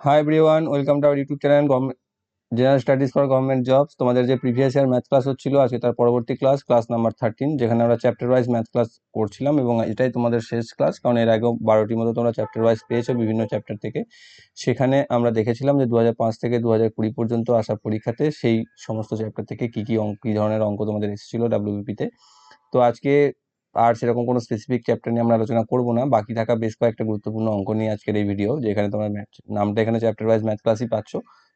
Hi everyone welcome to our YouTube channel general studies for government jobs তোমাদের যে previous year math class হচ্ছিল, আজকে তার পরবর্তী ক্লাস ক্লাস নাম্বার থার্টিন যেখানে আমরা চ্যাপ্টার ওয়াইজ ম্যাথ ক্লাস করছিলাম এবং এটাই তোমাদের শেষ ক্লাস কারণ এর আগেও বারোটির মতো তোমরা চ্যাপ্টার ওয়াইজ পেয়েছ বিভিন্ন চ্যাপ্টার থেকে। সেখানে আমরা দেখেছিলাম যে দু থেকে দু কুড়ি পর্যন্ত আসা পরীক্ষাতে সেই সমস্ত চ্যাপ্টার থেকে কী কী অঙ্ক কী ধরনের অঙ্ক তোমাদের এসেছিল ডাব্লিউবিপিতে তো আজকে আর সেরকম কোনো স্পেসিফিক চ্যাপ্টার নিয়ে আমরা আলোচনা করব না। বাকি থাকা বেশ কয়েকটা গুরুত্বপূর্ণ অঙ্ক নিয়ে আজকের এই ভিডিও যেখানে তোমরা ম্যাথ, নামটা এখানে চ্যাপ্টার ওয়াইজ ম্যাথ ক্লাসই পাচ্ছ,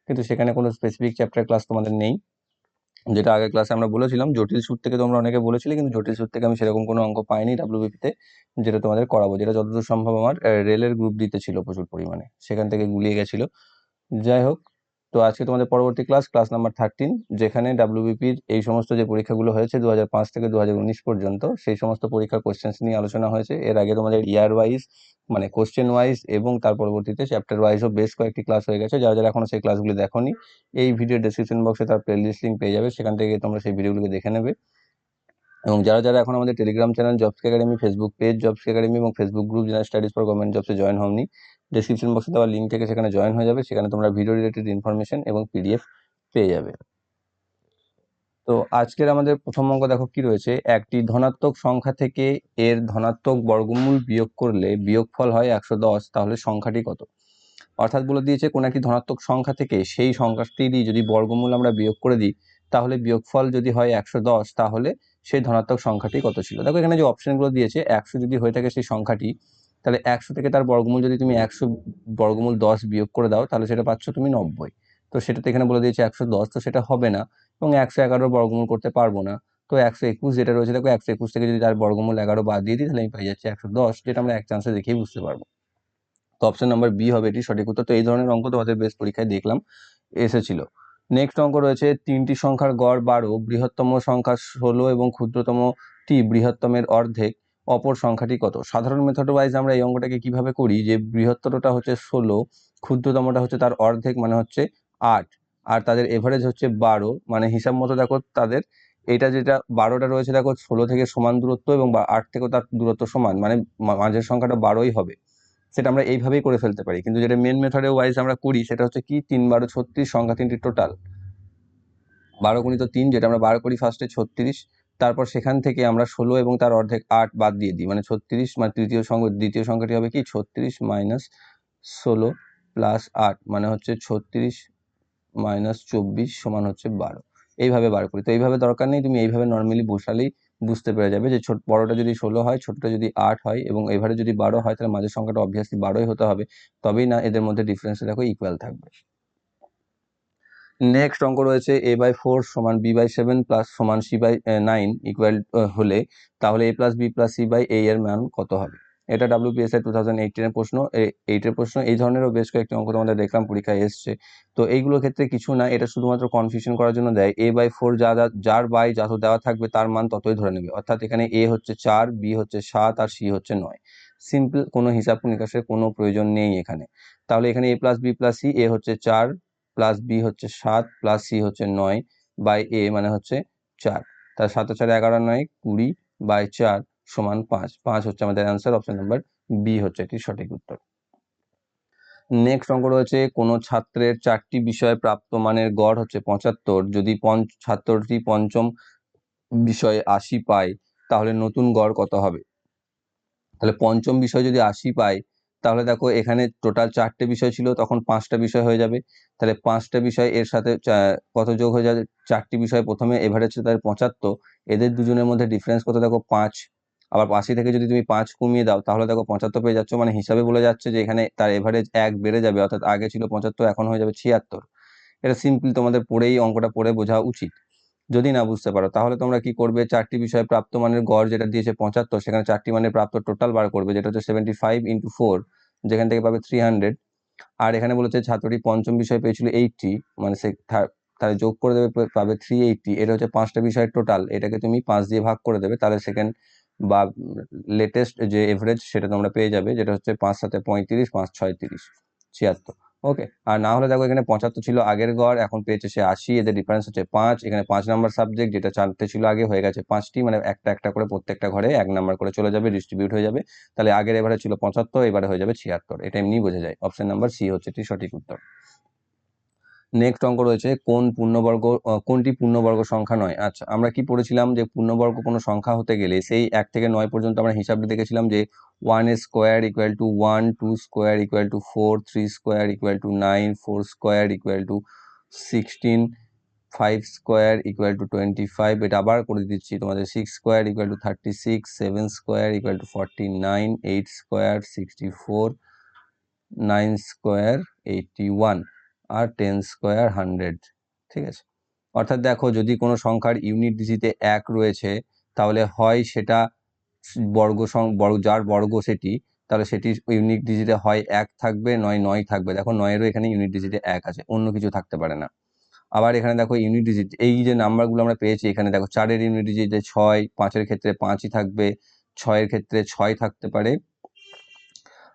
কিন্তু সেখানে কোনো স্পেসিফিক চ্যাপ্টার ক্লাস তোমাদের নেই। যেটা আগের ক্লাসে আমরা বলেছিলাম, জটিল সুর থেকে তোমরা অনেকে বলেছিলে, কিন্তু জটিল সুর থেকে আমি সেরকম কোনো অঙ্ক পাইনি ডাব্লিউবিপিতে যেটা তোমাদের করাবো। যেটা যতদূর সম্ভব আমার রেলের গ্রুপ দিতে ছিল প্রচুর পরিমাণে। সেখান থেকে গুলিয়ে গেছিল। যাই হোক তো আজকে তোমাদের পরবর্তী ক্লাস ক্লাস নাম্বার থার্টিন যেখানে ডাব্লিউবিপির এই সমস্ত যে পরীক্ষাগুলো হয়েছে দু হাজার পাঁচ থেকে দু হাজার উনিশ পর্যন্ত, সেই সমস্ত পরীক্ষার কোশ্চেন্স নিয়ে আলোচনা হয়েছে। এর আগে তোমাদের ইয়ার ওয়াইজ মানে কোশ্চেন ওয়াইজ এবং তার পরবর্তীতে চ্যাপ্টার ওয়াইজও বেশ কয়েকটি ক্লাস হয়ে গেছে। যারা যারা এখনও সেই ক্লাসগুলি দেখোনি, এই ভিডিও ডেসক্রিপশন বক্সে তার প্লেলিস্ট লিঙ্ক পেয়ে যাবে। সেখান থেকে তোমরা সেই ভিডিওগুলোকে দেখে নেবে। এবং যারা যারা এখন আমাদের Telegram channel jobs academy Facebook page jobs academy এবং Facebook group general studies for government জবসে join হওনি ডিসক্রিপশন বক্সে দেওয়া লিঙ্ক থেকে সেখানে জয়েন হয়ে যাবে, সেখানে তোমরা ভিডিও রিলেটেড ইনফরমেশন এবং পিডিএফ পেয়ে যাবে। তো আজকের আমাদের প্রথম অঙ্ক দেখো কি রয়েছে? একটি ধনাত্মক সংখ্যা থেকে এর ধনাত্মক বর্গমূল বিয়োগ করলে বিয়োগফল হয় একশো দশ, তাহলে সংখ্যাটি কত? অর্থাৎ বলে দিয়েছে কোনো একটি ধনাত্মক সংখ্যা থেকে সেই সংখ্যাটিরই যদি বর্গমূল আমরা বিয়োগ করে দিই, তাহলে বিয়োগফল যদি হয় একশো দশ, তাহলে সেই ধনাত্মক সংখ্যাটি কত ছিল? দেখো এখানে যে অপশনগুলো দিয়েছে, একশো যদি হয়ে থাকে সেই সংখ্যাটি তাহলে একশো থেকে তার বর্গমূল যদি তুমি একশো বর্গমূল দশ বিয়োগ করে দাও, তাহলে সেটা পাচ্ছ তুমি নব্বই। তো সেটা তো এখানে বলে দিয়েছে একশো দশ, তো সেটা হবে না। এবং একশো এগারো বর্গমূল করতে পারব না। তো একশো একুশ যেটা রয়েছে, দেখো একশো একুশ থেকে যদি তার বর্গমূল এগারো বাদ দিয়ে দিই, তাহলে আমি পাই যাচ্ছি একশো দশ, যেটা আমরা এক চান্সে দেখেই বুঝতে পারব। তো অপশন নাম্বার বি হবে এটি সঠিক উত্তর। তো এই ধরনের অঙ্ক তোমাদের বেশ পরীক্ষায় দেখলাম, এসেছিল। নেক্সট অঙ্ক রয়েছে, তিনটি সংখ্যার গড় বারো, বৃহত্তম সংখ্যা ষোলো এবং ক্ষুদ্রতমটি বৃহত্তমের অর্ধেক। অপর সংখ্যাটি কত? সাধারণ মেথড ওয়াইজ আমরা এই অঙ্কটাকে কীভাবে করি? যে বৃহত্তরটা হচ্ছে ষোলো, ক্ষুদ্রতমটা হচ্ছে তার অর্ধেক মানে হচ্ছে আট, আর তাদের এভারেজ হচ্ছে বারো মানে হিসাব মতো দেখো তাদের, এটা যেটা বারোটা রয়েছে দেখো ষোলো থেকে সমান দূরত্ব এবং আট থেকেও তার দূরত্ব সমান মানে মাঝের সংখ্যাটা বারোই হবে। সেটা আমরা এইভাবেই করে ফেলতে পারি। কিন্তু যেটা মেন মেথডে ওয়াইজ আমরা করি সেটা হচ্ছে কি? তিন বারো ছত্রিশ, সংখ্যা তিনটি টোটাল বারো গুণিত তিন, যেটা আমরা বার করি ফার্স্টে ছত্রিশ তারপর সেখান থেকে আমরা ষোলো এবং তার অর্ধেক আট বাদ দিয়ে দিই। মানে ছত্রিশ মানে তৃতীয় সংখ্যা দ্বিতীয় সংখ্যাটি হবে কি? ছত্রিশ মাইনাস ষোলো প্লাস আট মানে হচ্ছে ছত্রিশ মাইনাস চব্বিশ সমান হচ্ছে বারো। এইভাবে বার করি। তো এইভাবে দরকার নেই, তুমি এইভাবে নর্মালি বসালেই বুঝতে পেরে যাবে যে ছোট, বড়টা যদি ষোলো হয়, ছোটটা যদি আট হয় এবং এভাবে যদি বারো হয়, তাহলে মাঝের সংখ্যাটা অবভিয়াসলি বারোই হতে হবে। তবেই না এদের মধ্যে ডিফারেন্স দেখো ইকুয়াল থাকবে। নেক্সট অঙ্ক রয়েছে এ বাই ফোর সমান বি বাই সেভেন প্লাস সমান সি বাই নাইন ইকুয়াল হলে তাহলে A plus B plus C by A এর মান কত হবে? এটা ডাব্লিউপিএসআই টু থাউজেন্ড এইটিনের প্রশ্ন। এইটের প্রশ্ন। এই ধরনেরও বেশ কয়েকটি অঙ্ক তোমাদের দেখলাম, পরীক্ষায় এসছে। তো এইগুলোর ক্ষেত্রে কিছু না, এটা শুধুমাত্র কনফিউশন করার জন্য দেয়। এ বাই ফোর যা যার বাই যত দেওয়া থাকবে, তার মান ততই ধরে নেবে। অর্থাৎ এখানে এ হচ্ছে চার বি হচ্ছে সাত, আর সি হচ্ছে নয়। সিম্পল কোনো হিসাব নিকাশের কোনো প্রয়োজন নেই এখানে। তাহলে এখানে A plus B plus C A হচ্ছে চার প্লাস বি হচ্ছে সাত প্লাস সি হচ্ছে নয় বাই এ মানে হচ্ছে চার। তার সাত চার এগারো নয়, কুড়ি বাই চার সমান পাঁচ। পাঁচ হচ্ছে আমাদের অ্যান্সার অপশন নাম্বার বি হচ্ছে এটি সঠিক উত্তর। নেক্সট অঙ্ক রয়েছে, কোনো ছাত্রের চারটি বিষয়ে প্রাপ্ত মানের গড় হচ্ছে পঁচাত্তর। যদি ছাত্রটি পঞ্চম বিষয়ে আশি পায়, তাহলে নতুন গড় কত হবে? তাহলে পঞ্চম বিষয় যদি আশি পায় তাহলে দেখো এখানে টোটাল চারটে বিষয় ছিল, তখন পাঁচটা বিষয় হয়ে যাবে। তাহলে পাঁচটা বিষয় এর সাথে কত যোগ হয়ে যাবে? চারটি বিষয় প্রথমে এভারেজ তাদের পঁচাত্তর। এদের দুজনের মধ্যে ডিফারেন্স কত? দেখো পাঁচ। আবার আশি থেকে যদি তুমি পাঁচ কমিয়ে দাও, তাহলে দেখো পঁচাত্তর পেয়ে যাচ্ছ। মানে হিসাবে বলে যাচ্ছে যে এখানে তার এভারেজ এক বেড়ে যাবে, অর্থাৎ আগে ছিল পঁচাত্তর, এখন হয়ে যাবে ছিয়াত্তর। এটা সিম্পল তোমাদের পড়েই, অঙ্কটা পড়ে বোঝা উচিত। যদি না বুঝতে পারো, তাহলে তোমরা কি করবে? চারটি বিষয়ে প্রাপ্ত মানের গড় যেটা দিয়েছে পঁচাত্তর, সেখানে চারটি মানের প্রাপ্ত টোটাল বার করবে, যেটা হচ্ছে সেভেন্টি ফাইভ ইন্টু ফোর যেখান থেকে পাবে থ্রি হান্ড্রেড আর এখানে বলেছে ছাত্রটি পঞ্চম বিষয় পেয়েছিল এইটটি মানে সে তাহলে যোগ করে দেবে পাবে থ্রি এইটটি এটা হচ্ছে পাঁচটা বিষয়ের টোটাল এটাকে তুমি পাঁচ দিয়ে ভাগ করে দেবে, তাহলে সেকেন্ড বা লেটেস্ট যে এভারেজ সেটা তোমরা পেয়ে যাবে, যেটা হচ্ছে পাঁচ সাথে পঁয়ত্রিশ, পাঁচ ছয় তিরিশ ছিয়াত্তর। ওকে আর না হলে দেখো এখানে পঁচাত্তর ছিল আগের গড়, এখন পেয়েছে সে আশি, এদের ডিফারেন্স হচ্ছে পাঁচ, এখানে পাঁচ নাম্বার সাবজেক্ট যেটা চারটে ছিল আগে হয়ে গেছে পাঁচটি মানে একটা একটা করে প্রত্যেকটা ঘরে এক নাম্বার করে চলে যাবে ডিস্ট্রিবিউট হয়ে যাবে। তাহলে আগের এবারে ছিল পঁচাত্তর, এবারে হয়ে যাবে ছিয়াত্তর, এটা এমনি বোঝা যায়। অপশন নাম্বার সি হচ্ছে সঠিক উত্তর। নেক্সট অঙ্ক রয়েছে, কোন পূর্ণবর্গ কোনটি পূর্ণবর্গ সংখ্যা নয়। আচ্ছা আমরা কি পড়েছিলাম যে পূর্ণবর্গ কোনো সংখ্যা হতে গেলে সেই এক থেকে নয় পর্যন্ত আমরা হিসাবটা দেখেছিলাম যে one square equal to one two square equal to four three square equal to nine four square equal to sixteen five square equal to twenty five এটা আবার করে দিচ্ছি তোমাদের six square equal to thirty six seven square equal to forty nine eight square sixty four nine square eighty one R ten square hundred ঠিক আছে? অর্থাৎ দেখো যদি কোনো সংখ্যার ইউনিট ডিজিটে এক রয়েছে, তাহলে হয় সেটা বর্গ বর্গ, যার বর্গ সেটি, তাহলে সেটি ইউনিট ডিজিটে হয় এক থাকবে, নয় নয় থাকবে। দেখো নয়েরও এখানে ইউনিট ডিজিটে এক আছে, অন্য কিছু থাকতে পারে না। আবার এখানে দেখো ইউনিট ডিজিট এই যে নাম্বারগুলো আমরা পেয়েছি, এখানে দেখো চারের ইউনিট ডিজিটে ছয়, পাঁচের ক্ষেত্রে পাঁচই থাকবে, ছয়ের ক্ষেত্রে ছয় থাকতে পারে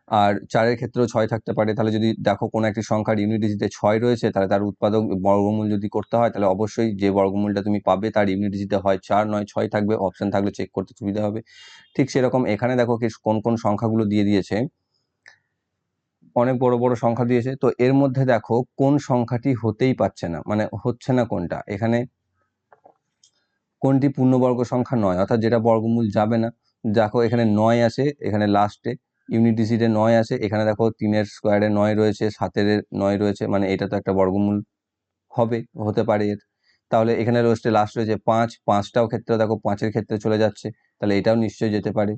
আর চারের ক্ষেত্রেও ছয় থাকতে পারে। তাহলে যদি দেখো কোনো একটি সংখ্যার ইউনিট ডিজিটে ছয় রয়েছে, তাহলে তার উৎপাদক বর্গমূল যদি করতে হয়, তাহলে অবশ্যই যে বর্গমূলটা তুমি পাবে তার ইউনিট ডিজিটে হয়। চার, নয়, ছয় থাকবে অপশন থাকলে চেক করতে সুবিধা হবে। ঠিক সেরকম এখানে দেখো কোন কোন সংখ্যাগুলো দিয়ে দিয়েছে। অনেক বড় বড় সংখ্যা দিয়েছে। তো এর মধ্যে দেখো কোন সংখ্যাটি হতেই পারছে না মানে হচ্ছে না কোনটা। এখানে কোনটি পূর্ণবর্গ সংখ্যা নয়, অর্থাৎ যেটা বর্গমূল যাবে না। দেখো এখানে নয় আছে, এখানে লাস্টে ইউনিট ডিজিটে নয় আছে। এখানে দেখো তিনের স্কোয়ারে নয় রয়েছে, সাতের নয় রয়েছে মানে এটা তো একটা বর্গমূল হবে, হতে পারে এর। তাহলে এখানে রয়েছে লাস্ট রয়েছে পাঁচ, পাঁচটাও ক্ষেত্রে দেখো, পাঁচের ক্ষেত্রে চলে যাচ্ছে, তাহলে এটাও নিশ্চয়ই যেতে পারে।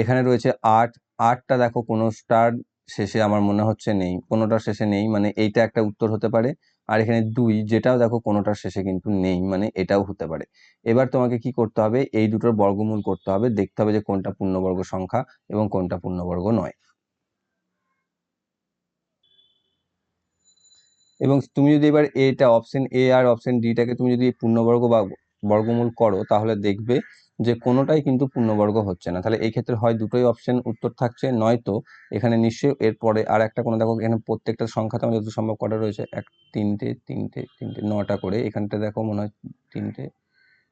এখানে রয়েছে আট, আটটা দেখো, কোনো স্টার শেষে আমার মনে হচ্ছে নেই, কোনোটার শেষে নেই মানে এইটা একটা উত্তর হতে পারে। আর এখানে দুই, যেটাও দেখো কোনোটার শেষে কিন্তু নেই মানে এটাও হতে পারে। এবার তোমাকে কি করতে হবে? এই দুটোর বর্গমূল করতে হবে, দেখতে হবে যে কোনটা পূর্ণবর্গ সংখ্যা এবং কোনটা পূর্ণবর্গ নয়। এবং তুমি যদি এবার এটা অপশন এ আর অপশন ডিটাকে তুমি যদি পূর্ণবর্গ বা বর্গমূল করো, তাহলে দেখবে যে কোনোটাই কিন্তু পূর্ণবর্গ হচ্ছে না। তাহলে এই ক্ষেত্রে হয় দুটোই অপশন উত্তর থাকছে, নয়তো এখানে নিশ্চয়ই এরপরে আর একটা কোনো দেখো, এখানে প্রত্যেকটা সংখ্যাতে আমাদের যত সম্ভব কটা রয়েছে, এক, তিনটে তিনটে তিনটে, নটা করে, এখানটা দেখো মনে হয় তিনটে,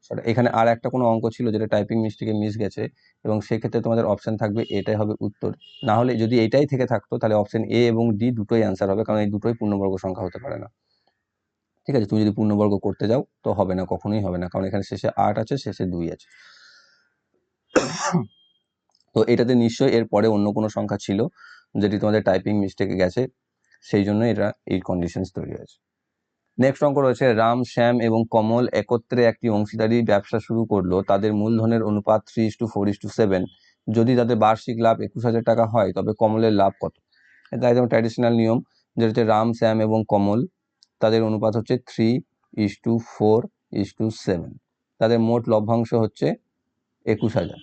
ছটা, এখানে আর একটা কোনো অঙ্ক ছিল যেটা টাইপিং মিস্টেকে মিস গেছে, এবং সেক্ষেত্রে তোমাদের অপশান থাকবে এটাই হবে উত্তর। না হলে যদি এটাই থেকে থাকতো, তাহলে অপশন এ এবং ডি দুটোই অ্যান্সার হবে, কারণ এই দুটোই পূর্ণবর্গ সংখ্যা হতে পারে না। ঠিক আছে? তুমি যদি পূর্ণবর্গ করতে যাও, তো হবে না, কখনোই হবে না। কারণ এখানে শেষে আট আছে, শেষে দুই আছে। তো এটাতে নিশ্চয়ই এর পরে অন্য কোনো সংখ্যা ছিল, যেটি তোমাদের টাইপিং মিস্টেকে গেছে, সেই জন্য এটা এই কন্ডিশনস তৈরি হয়েছে। নেক্সট অঙ্ক রয়েছে, রাম, শ্যাম এবং কমল একত্রে একটি অংশীদারি ব্যবসা শুরু করল। তাদের মূলধনের অনুপাত three is to four is to seven যদি তাদের বার্ষিক লাভ একুশ হাজার টাকা হয়, তবে কমলের লাভ কত? এটা একদম ট্র্যাডিশনাল নিয়ম যেটা হচ্ছে রাম, শ্যাম এবং কমল তাদের অনুপাত হচ্ছে three is to four is to seven তাদের মোট লভ্যাংশ হচ্ছে একুশ হাজার।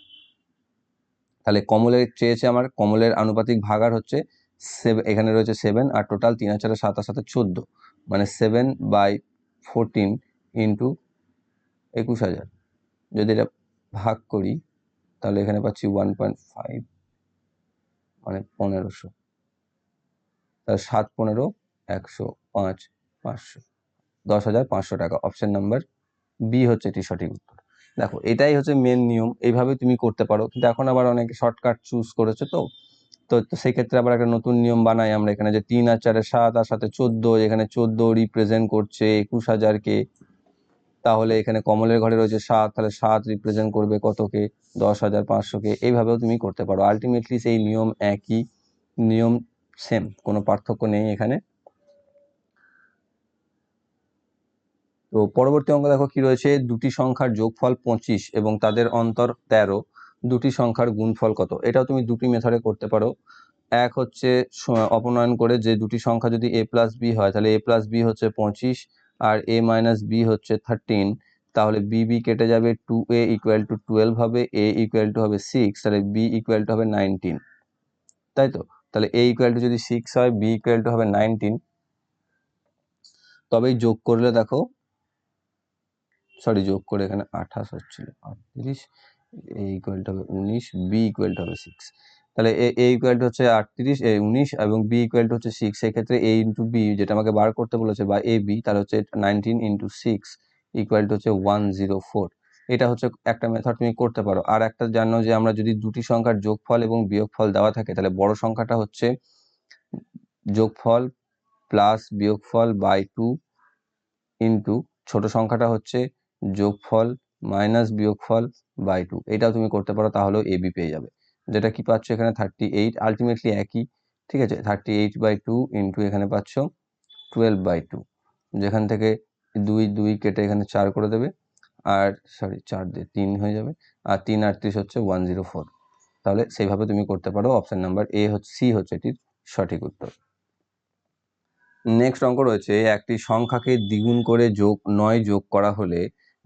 তাহলে কমলের চেয়েছে আমার, কমলের আনুপাতিক ভাগার হচ্ছে সেভেন এখানে রয়েছে সেভেন আর টোটাল তিন হাজার সাত আর সাথে চোদ্দ। মানে সেভেন বাই ফোরটিন ইন্টু একুশ হাজার। যদি এটা ভাগ করি, তাহলে এখানে পাচ্ছি ওয়ান পয়েন্ট ফাইভ মানে পনেরোশো। তাহলে সাত, পনেরো, একশো পাঁচ। পাঁচশো। দশ হাজার পাঁচশো টাকা। অপশন নাম্বার বি হচ্ছে এটি সঠিক উত্তর। দেখো, এটাই হচ্ছে মেন নিয়ম। এইভাবে তুমি করতে পারো। কিন্তু এখন আবার অনেকে শর্টকাট চুজ করেছে তো। তো সেক্ষেত্রে আবার একটা নতুন নিয়ম বানাই আমরা এখানে যে তিন আর চারে সাত আর সাথে চোদ্দ। এখানে চোদ্দ রিপ্রেজেন্ট করছে একুশ হাজারকে। তাহলে এখানে কমলের ঘরে রয়েছে সাত। তাহলে সাত রিপ্রেজেন্ট করবে কতকে? দশ হাজার পাঁচশোকে। এইভাবেও তুমি করতে পারো। আলটিমেটলি সেই নিয়ম একই। নিয়ম সেম কোনো পার্থক্য নেই এখানে। তো পরবর্তী অঙ্ক দেখো কি রয়েছে? দুটি সংখ্যার যোগফল পঁচিশ এবং তাদের অন্তর তেরো। দুটি সংখ্যার গুণফল কত? এটাও তুমি দুটি মেথডে করতে পারো। এক হচ্ছে অপনয়ন করে যে দুটি সংখ্যা যদি এ প্লাস বি হয়, তাহলে এ প্লাস বি হচ্ছে পঁচিশ আর এ মাইনাস বি হচ্ছে থার্টিন তাহলে বি বি কেটে যাবে two A equal to twelve হবে এ ইকুয়াল টু হবে সিক্স তাহলে বি ইকুয়াল টু হবে নাইনটিন তাই তো? তাহলে এ ইকুয়াল টু যদি সিক্স হয় বি ইকুয়াল টু হবে নাইনটিন তবেই যোগ করলে দেখো সরি যোগ করে এখানে আঠাশ হচ্ছিল। আটত্রিশ এ ইকুয়ালটা হবে উনিশ বি ইকুয়াল টু হবে সিক্স তাহলে এ এ ইকুয়াল হচ্ছে আটত্রিশ এ উনিশ এবং বি ইকুয়াল টু হচ্ছে সিক্স সেক্ষেত্রে এ ইন্টু বি যেটা আমাকে বার করতে বলেছে বা এ বি তাহলে হচ্ছে nineteen into six equal to হচ্ছে ওয়ান জিরো ফোর এটা হচ্ছে একটা মেথড তুমি করতে পারো। আর একটা জানো যে আমরা যদি দুটি সংখ্যার যোগফল এবং বিয়োগফল দেওয়া থাকে, তাহলে বড় সংখ্যাটা হচ্ছে যোগফল প্লাস বিয়োগফল বাই টু ইন্টু ছোট সংখ্যাটা হচ্ছে যোগফল মাইনাস বিয়োগফল বাই টু এটাও তুমি করতে পারো, তাহলেও এ বি পেয়ে যাবে। যেটা কি পাচ্ছ এখানে থার্টি এইট আলটিমেটলি একই, ঠিক আছে? Thirty eight by two into এখানে পাচ্ছ টুয়েলভ বাই টু যেখান থেকে দুই দুই কেটে এখানে চার করে দেবে, আর সরি চার দিয়ে তিন হয়ে যাবে, আর তিন আটত্রিশ হচ্ছে ওয়ান জিরো ফোর তাহলে সেইভাবে তুমি করতে পারো। অপশান নাম্বার এ হচ্ছে সি হচ্ছে এটির সঠিক উত্তর। নেক্সট অঙ্ক রয়েছে, একটি সংখ্যাকে দ্বিগুণ করে যোগ, নয় যোগ করা হলে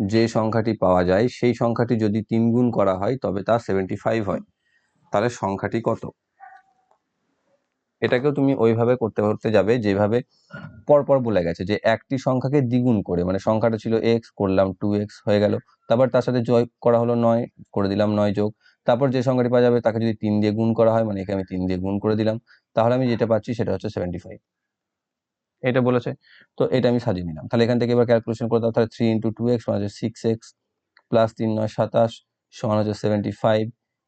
যে সংখ্যাটি পাওয়া যায়, সেই সংখ্যাটি যদি তিন গুণ করা হয়, তবে তা সেভেন্টি ফাইভ হয়। তাহলে সংখ্যাটি কত? এটাকেও তুমি ওইভাবে করতে করতে যাবে, যেভাবে পরপর বলে গেছে যে একটি সংখ্যাকে দ্বিগুণ করে মানে সংখ্যাটা ছিল এক্স করলাম টু এক্স হয়ে গেল। তারপর তার সাথে জয় করা হলো নয়, করে দিলাম নয় যোগ। তারপর যে সংখ্যাটি পাওয়া যাবে, তাকে যদি তিন দিয়ে গুণ করা হয় মানে একে আমি তিন দিয়ে গুণ করে দিলাম। তাহলে আমি যেটা পাচ্ছি, সেটা হচ্ছে সেভেন্টি ফাইভ এটা বলেছে। তো এটা আমি সাজিয়ে নিলাম। তাহলে এখান থেকে এবার ক্যালকুলেশন করে দাও। তাহলে থ্রি ইন্টু টু এক্স মানে হচ্ছে সিক্স এক্স প্লাস তিন নয় সাতাশ সমান হচ্ছে সেভেন্টি ফাইভ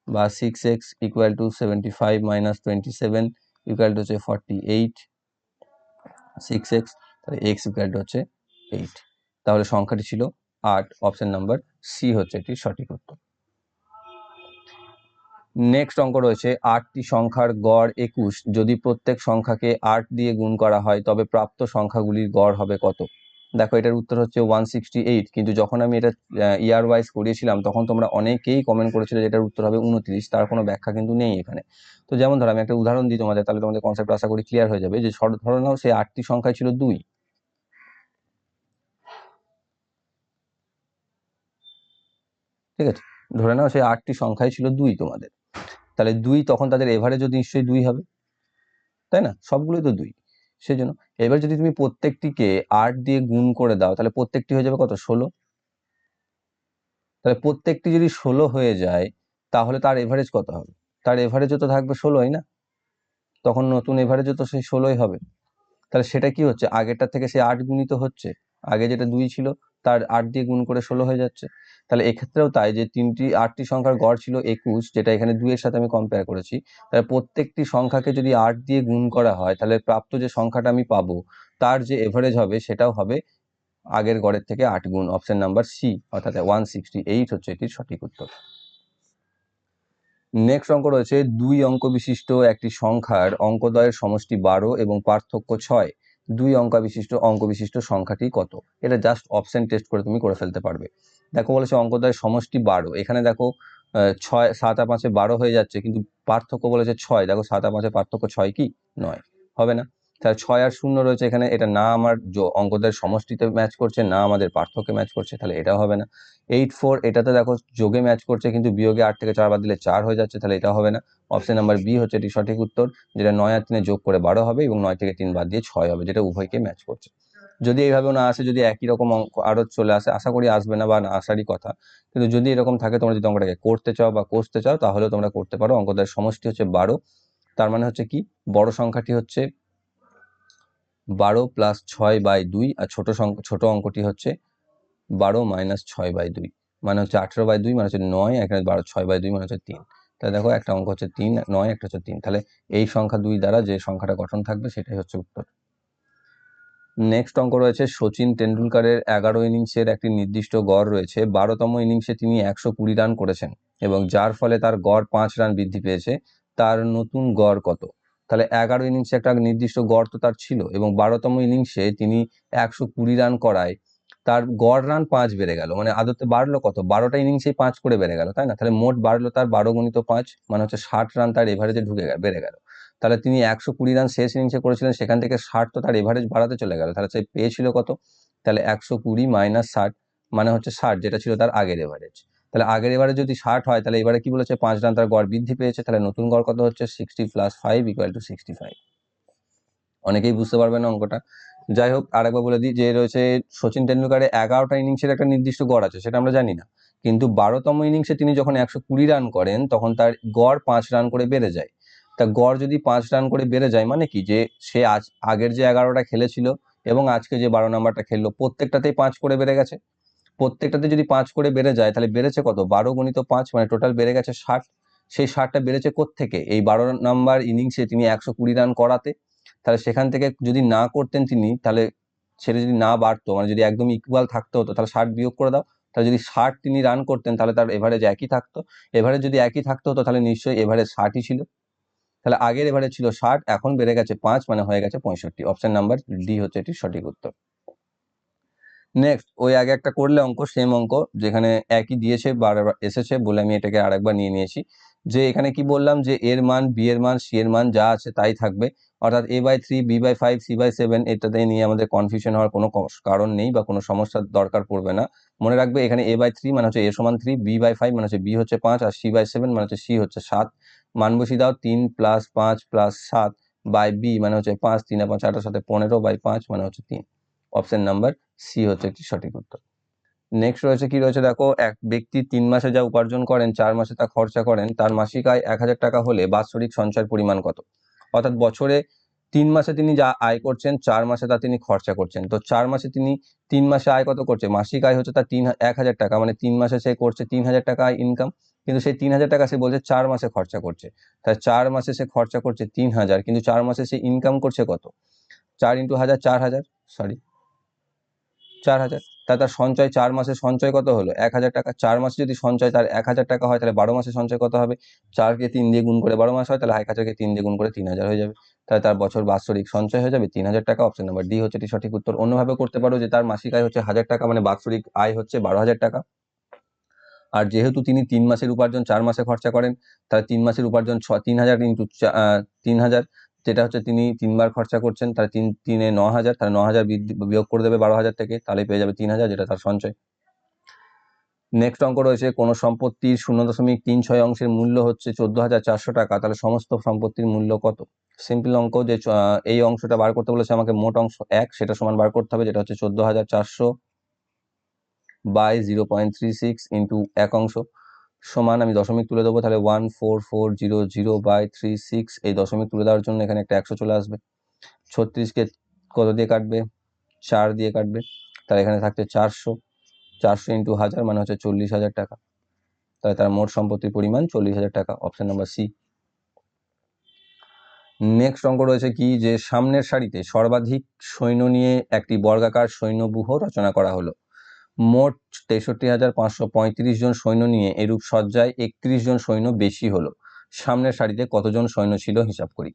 বা six X equal to seventy five minus twenty seven equal to হচ্ছে ফর্টি এইট সিক্স এক্স তাহলে এক্স ইকুয়াল টু হচ্ছে এইট তাহলে সংখ্যাটি ছিল আট। অপশন নাম্বার সি হচ্ছে এটি সঠিক উত্তর। নেক্সট অঙ্ক রয়েছে, আটটি সংখ্যার গড় একুশ। যদি প্রত্যেক সংখ্যাকে আট দিয়ে গুণ করা হয়, তবে প্রাপ্ত সংখ্যাগুলির গড় হবে কত? দেখো, এটার উত্তর হচ্ছে ওয়ান সিক্সটি এইট কিন্তু যখন আমি এটা ইয়ার ওয়াইজ করিয়েছিলাম, তখন তোমরা অনেকেই কমেন্ট করেছিলে যে এটার উত্তর হবে উনত্রিশ, তার কোনো ব্যাখ্যা কিন্তু নেই এখানে। তো যেমন ধরো, আমি একটা উদাহরণ দিই তোমাদের, তাহলে তোমাদের কনসেপ্ট আশা করি ক্লিয়ার হয়ে যাবে যে ধরো নাও সেই আটটি সংখ্যায় ছিল দুই। ঠিক আছে? ধরে নাও সেই আটটি সংখ্যায় ছিল দুই তোমাদের। তাহলে দুই তখন তাদের এভারেজও নিশ্চয়ই দুই হবে। তাই না? সবগুলোই তো দুই। সেই জন্য এবার যদি তুমি প্রত্যেকটিকে আট দিয়ে গুণ করে দাও, তাহলে প্রত্যেকটি হয়ে যাবে কত? ষোলো। তাহলে প্রত্যেকটি যদি ষোলো হয়ে যায়, তাহলে তার এভারেজ কত হবে? তার এভারেজও তো থাকবে ষোলোই না? তখন নতুন এভারেজও তো সেই ষোলোই হবে। তাহলে সেটা কি হচ্ছে? আগেরটার থেকে সে আট গুণিত হচ্ছে। আগে যেটা দুই ছিল তার আট দিয়ে গুণ করে ষোলো হয়ে যাচ্ছে। তাহলে এক্ষেত্রেও তাই যে তিনটি, আটটি সংখ্যার গড় ছিল একুশ, যেটা এখানে দুইয়ের সাথে আমি কম্পেয়ার করেছি, তাহলে প্রত্যেকটি সংখ্যাকে যদি আট দিয়ে গুণ করা হয়, তাহলে প্রাপ্ত যে সংখ্যাটা আমি পাবো, তার যে এভারেজ হবে সেটাও হবে আগের গড়ের থেকে আট গুণ অপশন নাম্বার সি অর্থাৎ ওয়ান সিক্সটি এইট হচ্ছে এটির সঠিক উত্তর। নেক্সট অঙ্ক রয়েছে, দুই অঙ্ক বিশিষ্ট একটি সংখ্যার অঙ্কদয়ের সমষ্টি বারো এবং পার্থক্য ছয়। দুই অঙ্ক বিশিষ্ট অঙ্ক বিশিষ্ট সংখ্যাটি কত? এটা জাস্ট অপশন টেস্ট করে তুমি করে ফেলতে পারবে। দেখো বলেছে অঙ্কদ্বয় সমষ্টি বারো। এখানে দেখো ছয়, সাত আর পাঁচে বারো হয়ে যাচ্ছে, কিন্তু পার্থক্য বলেছে ছয়। দেখো সাত আর পাঁচে পার্থক্য ছয় কি? নয়। হবে না? তাহলে ছয় আর শূন্য রয়েছে এখানে। এটা না আমার অঙ্কদের সমষ্টিতে ম্যাচ করছে, না আমাদের পার্থক্যে ম্যাচ করছে, তাহলে এটা হবে না। এইট ফোর এটাতে দেখো যোগে ম্যাচ করছে, কিন্তু বিয়োগে আট থেকে চার বাদ দিলে চার হয়ে যাচ্ছে, তাহলে এটা হবে না। অপশন নাম্বার বি হচ্ছে এটি সঠিক উত্তর, যেটা নয় আর তিনে যোগ করে বারো হবে এবং নয় থেকে তিন বাদ দিয়ে ছয় হবে, যেটা উভয়কে ম্যাচ করছে। যদি এইভাবে না আসে, যদি একই রকম অঙ্ক আরও চলে আসে, আশা করি আসবে না বা না আসারই কথা। কিন্তু যদি এরকম থাকে, তোমরা যদি অঙ্কটাকে করতে চাও বা কষতে চাও, তাহলেও তোমরা করতে পারো। অঙ্কদের সমষ্টি হচ্ছে বারো, তার মানে হচ্ছে কি? বড় সংখ্যাটি হচ্ছে বারো প্লাস ছয় বাই দুই, আর ছোট ছোট অঙ্কটি হচ্ছে বারো মাইনাস ছয় বাই দুই মানে হচ্ছে আঠেরো বাই দুই মানে হচ্ছে নয়, এখানে বারো, ছয় বাই দুই মানে হচ্ছে তিন। তাহলে দেখো একটা অঙ্ক হচ্ছে তিন, নয় একটা হচ্ছে তিন, তাহলে এই সংখ্যা দুই দ্বারা যে সংখ্যাটা গঠন থাকবে সেটাই হচ্ছে উত্তর। নেক্সট অঙ্ক রয়েছে সচিন টেন্ডুলকারের এগারো ইনিংসের একটি নির্দিষ্ট গড় রয়েছে। বারোতম ইনিংসে তিনি একশো কুড়ি রান করেছেন এবং যার ফলে তার গড় পাঁচ রান বৃদ্ধি পেয়েছে। তার নতুন গড় কত? তাহলে এগারো ইনিংসে একটা নির্দিষ্ট গড় তো তার ছিল এবং বারোতম ইনিংসে তিনি একশো কুড়ি রান করায়। তার গড় রান পাঁচ বেড়ে গেল মানে আদতে বাড়লো কত? বারোটা ইনিংসেই পাঁচ করে বেড়ে গেল, তাই না? তাহলে মোট বাড়লো তার বারো গণিত পাঁচ মানে হচ্ছে ষাট রান তার এভারেজে ঢুকে গেল, বেড়ে গেল। তাহলে তিনি একশো কুড়ি রান শেষ ইনিংসে করেছিলেন, সেখান থেকে ষাট তো তার এভারেজ বাড়াতে চলে গেল, তাহলে সে পেয়েছিল কত? তাহলে একশো কুড়ি মাইনাস ষাট মানে হচ্ছে ষাট, যেটা ছিল তার আগের এভারেজ তাহলে আগের এবারে যদি ষাট হয়, তাহলে এবারে কি বলেছে? পাঁচ রান তার গড় বৃদ্ধি পেয়েছে। তাহলে নতুন গড় কত হচ্ছে? Sixty plus five equal to sixty five অনেকেই বুঝতে পারবে না অঙ্কটা। যাই হোক, আরেকবার বলে দিই যে রয়েছে সচিন তেন্ডুলকারের এগারোটা ইনিংসের একটা নির্দিষ্ট গড় আছে, সেটা আমরা জানি না। কিন্তু বারোতম ইনিংসে তিনি যখন একশো কুড়ি রান করেন, তখন তার গড় পাঁচ রান করে বেড়ে যায়। তা গড় যদি পাঁচ রান করে বেড়ে যায় মানে কি? যে সে আজ আগের যে এগারোটা খেলেছিল এবং আজকে যে বারো নাম্বারটা খেললো, প্রত্যেকটাতেই পাঁচ করে বেড়ে গেছে। প্রত্যেকটাতে যদি পাঁচ করে বেড়ে যায়, তাহলে বেড়েছে কত? বারো গণিত পাঁচ মানে টোটাল বেড়ে গেছে ষাট। সেই ষাটটা বেড়েছে থেকে এই বারো নাম্বার ইনিংসে তিনি একশো কুড়ি রান করাতে, তাহলে সেখান থেকে যদি না করতেন তিনি, তাহলে সেটা যদি না বাড়তো মানে যদি একদম ইকুয়াল থাকতে হতো, তাহলে ষাট বিয়োগ করে দাও। তাহলে যদি ষাট তিনি রান করতেন, তাহলে তার এভারেজ একই থাকতো। এভারেজ যদি একই থাকতো হতো, তাহলে নিশ্চয়ই এভারেজ ষাটই ছিল। তাহলে আগের এভারেজ ছিল ষাট, এখন বেড়ে গেছে পাঁচ মানে হয়ে গেছে পঁয়ষট্টি। অপশন নাম্বার ডি হচ্ছে এটির সঠিক উত্তর। নেক্সট ওই আগে একটা করলে অঙ্ক সেম অঙ্ক, যেখানে একই দিয়েছে, বারবার এসেছে বলে আমি এটাকে আরেকবার নিয়ে নিয়েছি। যে এখানে কি বললাম? যে এর মান বি এর মান সি এর মান যা আছে তাই থাকবে। অর্থাৎ A by three B by five C by seven এটাতে নিয়ে আমাদের কনফিউশন হওয়ার কোনো কারণ নেই বা কোনো সমস্যার দরকার পড়বে না। মনে রাখবে এখানে এ বাই থ্রি মানে হচ্ছে এ সমান থ্রি বি বাই ফাইভ মানে হচ্ছে বি হচ্ছে পাঁচ, আর সি বাই সেভেন মানে হচ্ছে সি হচ্ছে সাত। মান বসিয়ে দাও, তিন প্লাস পাঁচ প্লাস সাত বাই বি মানে হচ্ছে পাঁচ, তিন পাঁচ আটার সাথে পনেরো বাই পাঁচ মানে হচ্ছে তিন। অপশন নাম্বার সি হচ্ছে একটি সঠিক উত্তর। নেক্সট রয়েছে কি রয়েছে? দেখো, এক ব্যক্তি তিন মাসে যা উপার্জন করেন, চার মাসে তা খরচা করেন, তার মাসিক আয় এক হাজার টাকা হলে বাৎসরিক সঞ্চয়ের পরিমাণ কত? অর্থাৎ বছরে তিন মাসে তিনি যা আয় করছেন, চার মাসে তা তিনি খরচা করছেন। তো চার মাসে তিনি তিন মাসে আয় কত করছে? মাসিক আয় হচ্ছে তার তিন, এক হাজার টাকা। মানে তিন মাসে সে করছে তিন হাজার টাকা ইনকাম কিন্তু সেই তিন হাজার টাকা সে বলছে চার মাসে খরচা করছে। তাই চার মাসে সে খরচা করছে তিন হাজার, কিন্তু চার মাসে সে ইনকাম করছে কত? চার ইন্টু হাজার, চার হাজার সরি চার হাজার। তা তার সঞ্চয় চার মাসে সঞ্চয় কত হলো? এক হাজার টাকা। চার মাসে যদি সঞ্চয় তার এক হাজার টাকা হয়, তাহলে বারো মাসে সঞ্চয় কত হবে? চারকে তিন দিয়ে গুণ করে বারো মাস হয়, তাহলে এক হাজারকে তিন দিয়ে গুণ করে তিন হাজার হয়ে যাবে। তাহলে তার বছর বাৎসরিক সঞ্চয় হয়ে যাবে তিন হাজার টাকা। অপশন নাম্বার ডি হচ্ছে এটি সঠিক উত্তর। অন্যভাবে করতে পারো যে তার মাসিক আয় হচ্ছে হাজার টাকা মানে বাৎসরিক আয় হচ্ছে বারো হাজার টাকা। আর যেহেতু তিনি তিন মাসের উপার্জন, চার মাসে খরচা করেন, তাহলে তিন মাসের উপার্জন ছ, তিন হাজার ইন্টু তিন হাজার। যেটা হচ্ছে তিনি তিনবার খরচা করছেন, তাহলে তিন, তিনে ন হাজার তার ন হাজার বিয়োগ করে দেবে বারো হাজার থেকে, তাহলে পেয়ে যাবে তিন হাজার যেটা তার সঞ্চয়। নেক্সট অঙ্ক রয়েছে, কোন সম্পত্তির শূন্য দশমিক তিন ছয় অংশের মূল্য হচ্ছে চোদ্দ হাজার চারশো টাকা, তাহলে সমস্ত সম্পত্তির মূল্য কত? সিম্পল অঙ্ক যে এই অংশটা বার করতে বলেছে আমাকে মোট অংশ এক, সেটা সমান বার করতে হবে, যেটা হচ্ছে চোদ্দ হাজার চারশো by zero point three six into এক অংশ। সমান আমি দশমিক তুলে দেবো, তাহলে one four four zero zero by three six এই দশমিক তুলে দেওয়ার জন্য এখানে একটা একশো চলে আসবে। ছত্রিশকে কত দিয়ে কাটবে? চার দিয়ে কাটবে। তাহলে এখানে থাকছে চারশো। চারশো ইন্টু হাজার মানে হচ্ছে চল্লিশ হাজার টাকা। তাহলে তার মোট সম্পত্তির পরিমাণ চল্লিশ হাজার টাকা অপশন নাম্বার সি নেক্সট অঙ্ক রয়েছে কি? যে সামনের সারিতে সর্বাধিক সৈন্য নিয়ে একটি বর্গাকার সৈন্যব্যূহ রচনা করা হলো। মোট তেষট্টি হাজার পাঁচশো পঁয়ত্রিশ জন সৈন্য নিয়ে এরূপ সজ্জায় একত্রিশ জন সৈন্য বেশি হলো। সামনের সারিতে কতজন সৈন্য ছিল হিসাব করি।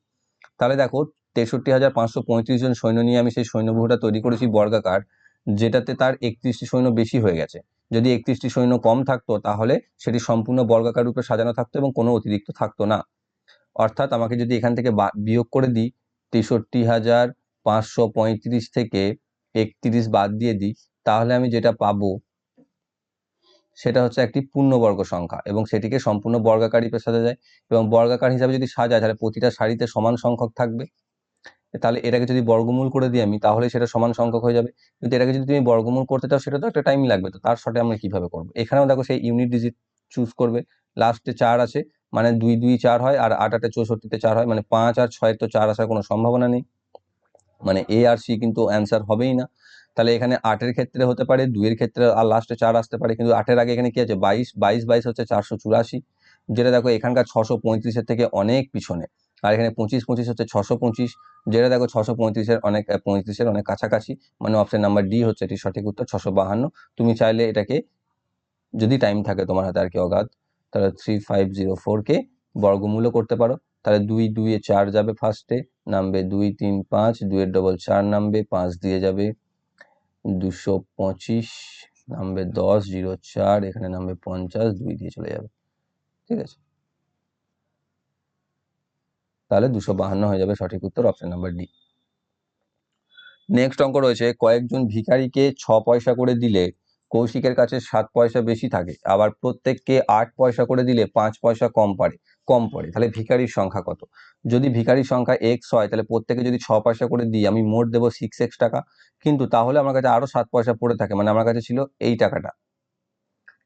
তাহলে দেখো, তেষট্টি হাজার পাঁচশো পঁয়ত্রিশ জন সৈন্য নিয়ে আমি সেই সৈন্যব্যূহটা তৈরি করেছি বর্গাকার, যেটাতে তার একত্রিশটি সৈন্য বেশি হয়ে গেছে। যদি একত্রিশটি সৈন্য কম থাকতো, তাহলে সেটি সম্পূর্ণ বর্গাকার রূপে সাজানো থাকতো এবং কোনো অতিরিক্ত থাকতো না। অর্থাৎ আমাকে যদি এখান থেকে বিয়োগ করে দিই, তেষট্টি হাজার পাঁচশো পঁয়ত্রিশ থেকে একত্রিশ বাদ দিয়ে দিই তাহলে আমি যেটা পাবো, সেটা হচ্ছে একটি পূর্ণবর্গ সংখ্যা এবং সেটিকে সম্পূর্ণ বর্গাকার রূপে সাজা যায় এবং বর্গাকার হিসাবে যদি সাজায়, তাহলে প্রতিটা সারিতে সমান সংখ্যক থাকবে। তাহলে এটাকে যদি বর্গমূল করে দিই আমি, তাহলে সেটা সমান সংখ্যক হয়ে যাবে। কিন্তু এটাকে যদি তুমি বর্গমূল করতে চাও, সেটা তো একটা টাইম লাগবে, তো তার সাথে আমরা কীভাবে করব? এখানেও দেখো সেই ইউনিট ডিজিট চুজ করবে। লাস্টে চার আছে মানে দুই দুই, চার হয়, আর আট, আটে চৌষট্টিতে চার হয় মানে পাঁচ আর ছয়ের তো চার আসার কোনো সম্ভাবনা নেই। মানে এ আর সি কিন্তু অ্যান্সার হবেই না। তাহলে এখানে আটের ক্ষেত্রে হতে পারে, দুইয়ের ক্ষেত্রে আর লাস্টে চার আসতে পারে। কিন্তু আটের আগে এখানে কি আছে? বাইশ বাইশ বাইশ হচ্ছে চারশো চুরাশি। যেটা দেখো এখানকার ছশো পঁয়ত্রিশের থেকে অনেক পিছনে। আর এখানে পঁচিশ পঁচিশ হচ্ছে ছশো পঁচিশ। যেটা দেখো ছশো পঁয়ত্রিশের অনেক পঁয়ত্রিশের অনেক কাছাকাছি। মানে অপশন নাম্বার ডি হচ্ছে এটি সঠিক উত্তর, ছশো বাহান্ন। তুমি চাইলে এটাকে যদি টাইম থাকে তোমার হাতে আর কি অগাধ, তাহলে থ্রি ফাইভ জিরো ফোরকে বর্গমূলও করতে পারো। তাহলে দুই, দুইয়ে চার যাবে ফার্স্টে নামবে দুই, তিন, পাঁচ, দুইয়ের ডবল চার নামবে, পাঁচ দিয়ে যাবে দুশো পঁচিশ, নামবে দশ, জিরো চার, এখানে নামবে পঞ্চাশ, দুই দিয়ে চলে যাবে। ঠিক আছে? তাহলে দুশো বাহান্ন হয়ে যাবে সঠিক উত্তর অপশন নাম্বার ডি নেক্সট অঙ্ক রয়েছে, কয়েকজন ভিখারিকে ছ পয়সা করে দিলে কৌশিকের কাছে সাত পয়সা বেশি থাকে, আবার প্রত্যেককে আট পয়সা করে দিলে পাঁচ পয়সা কম পারে। কম পড়ে, তাহলে ভিখারির সংখ্যা কত? যদি ভিখারির সংখ্যা এক্স হয়, তাহলে প্রত্যেকে যদি ছ পয়সা করে দিই, আমি মোট দেবো সিক্স এক্স টাকা। কিন্তু তাহলে আমার কাছে আরও সাত পয়সা পড়ে থাকে মানে আমার কাছে ছিল এই টাকাটা।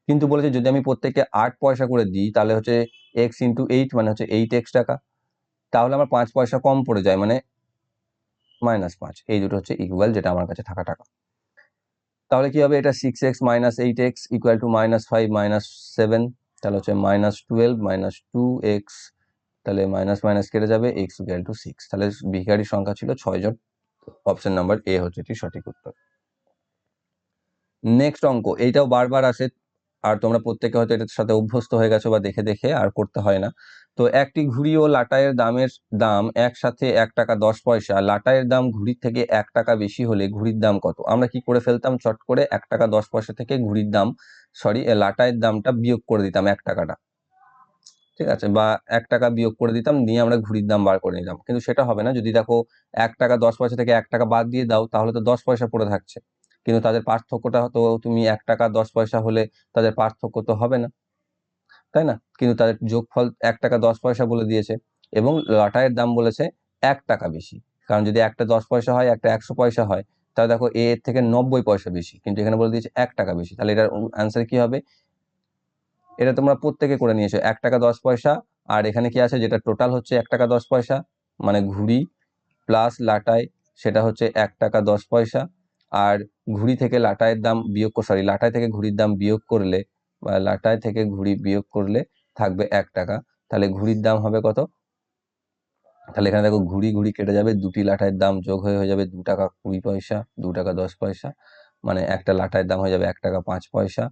কিন্তু বলেছে যদি আমি প্রত্যেককে আট পয়সা করে দিই, তাহলে হচ্ছে এক্স ইন্টু এইট মানে হচ্ছে এইট এক্স টাকা। তাহলে আমার পাঁচ পয়সা কম পড়ে যায় মানে মাইনাস পাঁচ। এই দুটো হচ্ছে ইকুয়াল যেটা আমার কাছে থাকা টাকা। তাহলে কি হবে? এটা six X minus eight X equal to minus five minus seven তাহলে হচ্ছে minus twelve minus two X তাহলে মাইনাস মাইনাস কেটে যাবে এক্স ইকুয়াল টু সিক্স তাহলে ভিখারির সংখ্যা ছিল ছয় জন। অপশন নাম্বার এ হচ্ছে এটি সঠিক উত্তর। নেক্সট অঙ্ক, এইটাও বারবার আসে। আর তোমরা প্রত্যেকে হয়তো এটার সাথে অভ্যস্ত হয়ে গেছো বা দেখে দেখে আর করতে হয় না। তো একটি ঘুড়ি ও লাটাইয়ের দামের দাম একসাথে এক টাকা দশ পয়সা। লাটাইয়ের দাম ঘুড়ির থেকে এক টাকা বেশি হলে ঘুড়ির দাম কত? আমরা কি করে ফেলতাম? চট করে এক টাকা দশ পয়সা থেকে ঘুড়ির দাম সরি লাটাইয়ের দামটা বিয়োগ করে দিতাম এক টাকাটা। ঠিক আছে? বা এক টাকা বিয়োগ করে দিতাম, নিয়ে আমরা ঘুড়ির দাম বার করে নিতাম কিন্তু সেটা হবে না। যদি দেখো এক টাকা দশ পয়সা থেকে এক টাকা বাদ দিয়ে দাও, তাহলে তো দশ পয়সা পড়ে থাকছে। কিন্তু তাদের পার্থক্যটা তো তুমি এক টাকা দশ পয়সা হলে তাদের পার্থক্য তো হবে না। তাই না? কিন্তু তাদের যোগফল এক টাকা দশ পয়সা বলে দিয়েছে এবং লাটাইয়ের দাম বলেছে এক টাকা বেশি। কারণ যদি একটা দশ পয়সা হয়, একটা একশো পয়সা হয় তাহলে দেখো এ এর থেকে নব্বই পয়সা বেশি, কিন্তু এখানে বলে দিয়েছে এক টাকা বেশি। তাহলে এটার অ্যান্সার কি হবে? এটা তোমরা প্রত্যেকে করে নিয়েছো, এক টাকা দশ পয়সা, আর এখানে কি আছে? যেটা টোটাল হচ্ছে এক টাকা দশ পয়সা মানে ঘুড়ি প্লাস লাটাই, সেটা হচ্ছে এক টাকা দশ পয়সা। আর ঘুড়ি থেকে লাটাইয়ের দাম বিয়োগ সরি লাটাই থেকে ঘুড়ির দাম বিয়োগ করলে বা লাটাই থেকে ঘুড়ি বিয়োগ করলে থাকবে এক টাকা। তাহলে ঘুড়ির দাম হবে কত? তাহলে এখানে দেখো ঘুড়ি ঘুড়ি কেটে যাবে, দুটি লাঠায় দাম যোগ হয়ে হয়ে যাবে দু টাকা কুড়ি পয়সা, দু টাকা দশ পয়সা। মানে একটা লাঠায় দাম হয়ে যাবে এক টাকা পাঁচ পয়সা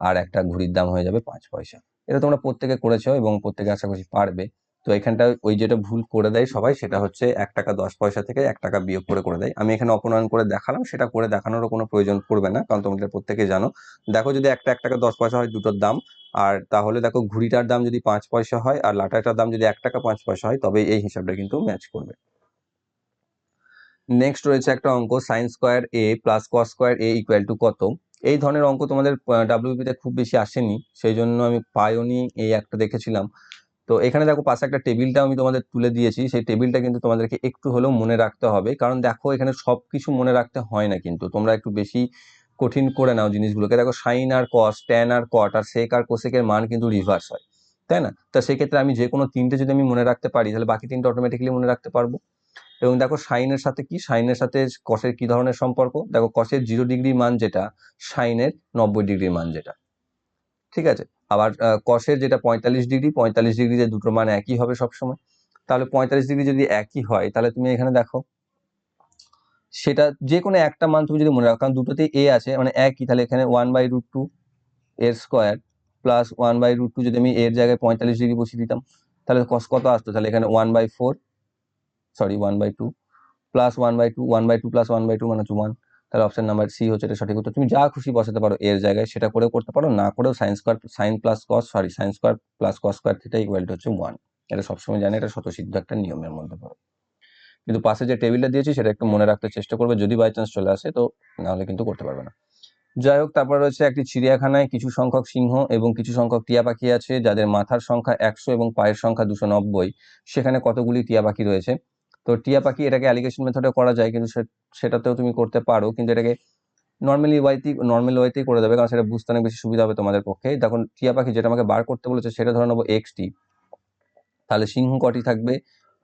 আর একটা ঘুড়ির দাম হয়ে যাবে পাঁচ পয়সা। এটা তোমরা প্রত্যেকে করেছ এবং প্রত্যেকে আশা করছি পারবে। তো এখানটা ওই যেটা ভুল করে দেয় সবাই সেটা হচ্ছে এক টাকা দশ পয়সা থেকে এক টাকা বিয়োগ করে করে দেয়। আমি এখানে অপনয়ন করে দেখালাম, সেটা করে দেখানোরও কোনো প্রয়োজন পড়বে না, কারণ তোমরা প্রত্যেকে জানো। দেখো যদি একটা এক টাকা দশ পয়সা হয় দুটোর দাম, আর তাহলে দেখো ঘুড়িটার দাম যদি পাঁচ পয়সা হয়, আর লাটাটার দাম যদি এক টাকা পাঁচ পয়সা হয়, তবে এই হিসাবটা কিন্তু ম্যাচ করবে। নেক্সট রয়েছে একটা অঙ্ক sine square A plus cos square A equal to কত? এই ধরনের অঙ্ক তোমাদের ডাব্লিউপিতে খুব বেশি আসেনি, সেই জন্য আমি পাইওনি এই একটা দেখেছিলাম। তো এখানে দেখো পাশে একটা টেবিলটা আমি তোমাদের তুলে দিয়েছি। সেই টেবিলটা কিন্তু তোমাদেরকে একটু হলেও মনে রাখতে হবে। কারণ দেখো, এখানে সব কিছু মনে রাখতে হয় না কিন্তু। তোমরা একটু বেশি কঠিন করে নাও জিনিসগুলোকে। দেখো, সাইন আর কস ট্যান আর কট আর সেক আর কোসেকের মান কিন্তু রিভার্স হয়। তাই না? তা সেক্ষেত্রে আমি যে কোনো তিনটে যদি আমি মনে রাখতে পারি, তাহলে বাকি তিনটে অটোমেটিক্যালি মনে রাখতে পারব। এবং দেখো সাইনের সাথে কি? সাইনের সাথে কসের কি ধরনের সম্পর্ক? দেখো, কসের জিরো ডিগ্রি মান যেটা সাইনের নব্বই ডিগ্রি মান যেটা। ঠিক আছে? আবার কসের যেটা পঁয়তাল্লিশ ডিগ্রি পঁয়তাল্লিশ ডিগ্রিতে দুটো মান একই হবে সবসময়। তাহলে পঁয়তাল্লিশ ডিগ্রি যদি একই হয়, তাহলে তুমি এখানে দেখো, সেটা যে কোনো একটা মান তুমি যদি মনে রাখো, কারণ দুটোতেই এ আছে মানে একই, তাহলে এখানে ওয়ান বাই রুট টু এর square plus one by root two যদি আমি এর জায়গায় পঁয়তাল্লিশ ডিগ্রি বসিয়ে দিতাম, তাহলে কস কত আসতো? তাহলে এখানে one by four sorry one by two plus one by two one by two plus one by two মানে হচ্ছে ওয়ান তাহলে অপশন নাম্বার সি হচ্ছে এটা সঠিক উত্তর। তুমি যা খুশি বসাতে পারো এর জায়গায় সেটা করেও করতে পারো, না করেও sine square sine plus cos sorry sine square plus cos square theta equal to হচ্ছে ওয়ান এটা সবসময় জানি, এটা শতসিদ্ধ একটা নিয়মের মধ্যে পড়ো। কিন্তু পাশে যে টেবিলটা দিয়েছি সেটা একটু মনে রাখতে চেষ্টা করবে, যদি বাই চান্স চলে আসে তো নাহলে কিন্তু করতে পারবে না। যাই হোক, তারপর রয়েছে একটি চিড়িয়াখানায় কিছু সংখ্যক সিংহ এবং কিছু সংখ্যক টিয়া পাখি আছে, যাদের মাথার সংখ্যা একশো এবং পায়ের সংখ্যা দুশো নব্বই। সেখানে কতগুলি টিয়া পাখি রয়েছে? তো টিয়া পাখি এটাকে অ্যালিগেশন মেথডে করা যায়, কিন্তু সেটাতেও তুমি করতে পারো। কিন্তু এটাকে নর্মালি ওয়াইতেই নর্মাল ওয়াইতেই করে দেবে, কারণ সেটা বুঝতে অনেক বেশি সুবিধা হবে তোমাদের পক্ষে। দেখুন, টিয়া পাখি যেটা আমাকে বার করতে বলেছে, সেটা ধরে নেব এক্স টি তাহলে সিংহ কটি থাকবে?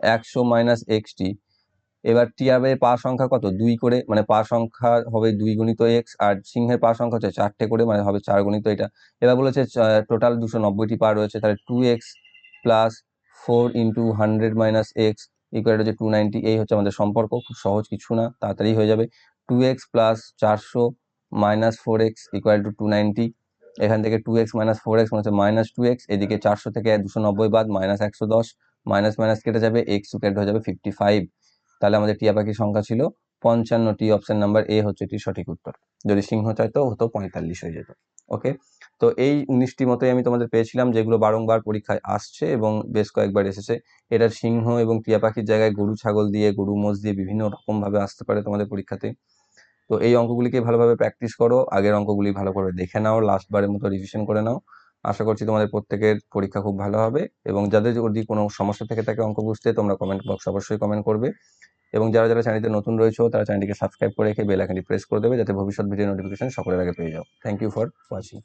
একশো মাইনাস এক্স টি এবার টিয়াবের পা সংখ্যা কত? দুই করে মানে পা সংখ্যা হবে দুই গণিত এক্স আর সিংহের পা সংখ্যা হচ্ছে চারটে করে মানে হবে চার গণিত এটা। এবার বলেছে টোটাল দুশো নব্বইটি পা রয়েছে, তাহলে two X plus four into hundred minus X equal হচ্ছে টু নাইনটি এই হচ্ছে আমাদের সম্পর্ক, খুব সহজ কিছু না, তাড়াতাড়ি হয়ে যাবে। টু এক্স প্লাস চারশো minus four X equal to two ninety এখান থেকে two X minus four X মানে হচ্ছে মাইনাস টু এক্স এদিকে চারশো থেকে দুশো নব্বই বাদ মাইনাস একশো দশ মাইনাস মাইনাস কেটে যাবে এক্স কেটে হয়ে যাবে ফিফটি ফাইভ তাহলে আমাদের টিয়া পাখির সংখ্যা ছিল পঞ্চান্নটি অপশন নাম্বার এ হচ্ছে এটি সঠিক উত্তর। যদি সিংহ চাইতো হতো পঁয়তাল্লিশ হয়ে যেত। ওকে তো এই উনিশটি মতোই আমি তোমাদের পেয়েছিলাম, যেগুলো বারংবার পরীক্ষায় আসছে এবং বেশ কয়েকবার এসেছে। এটা সিংহ এবং টিয়া পাখির জায়গায় গরু, ছাগল দিয়ে, গরু, মোষ দিয়ে বিভিন্ন রকমভাবে আসতে পারে তোমাদের পরীক্ষাতে। তো এই অঙ্কগুলিকে ভালোভাবে প্র্যাকটিস করো, আগের অঙ্কগুলি ভালো করে দেখে নাও লাস্টবারের মতো রিভিশন করে নাও। আশা করছি তোমাদের প্রত্যেকের পরীক্ষা খুব ভালো হবে এবং যাদের যদি কোনো সমস্যা থেকে থাকে অঙ্ক বুঝতে, তোমরা কমেন্ট বক্স অবশ্যই কমেন্ট করবে। এবং যারা যারা চ্যানেলতে নতুন রয়েছে, তারা চ্যানেলটিকে সাবস্ক্রাইব করে রেখে বেল আইকনটি প্রেস করে দেবে, যাতে ভবিষ্যৎ ভিডিও নোটিফিকেশন সকলের আগে পেয়ে যাও। Thank you for watching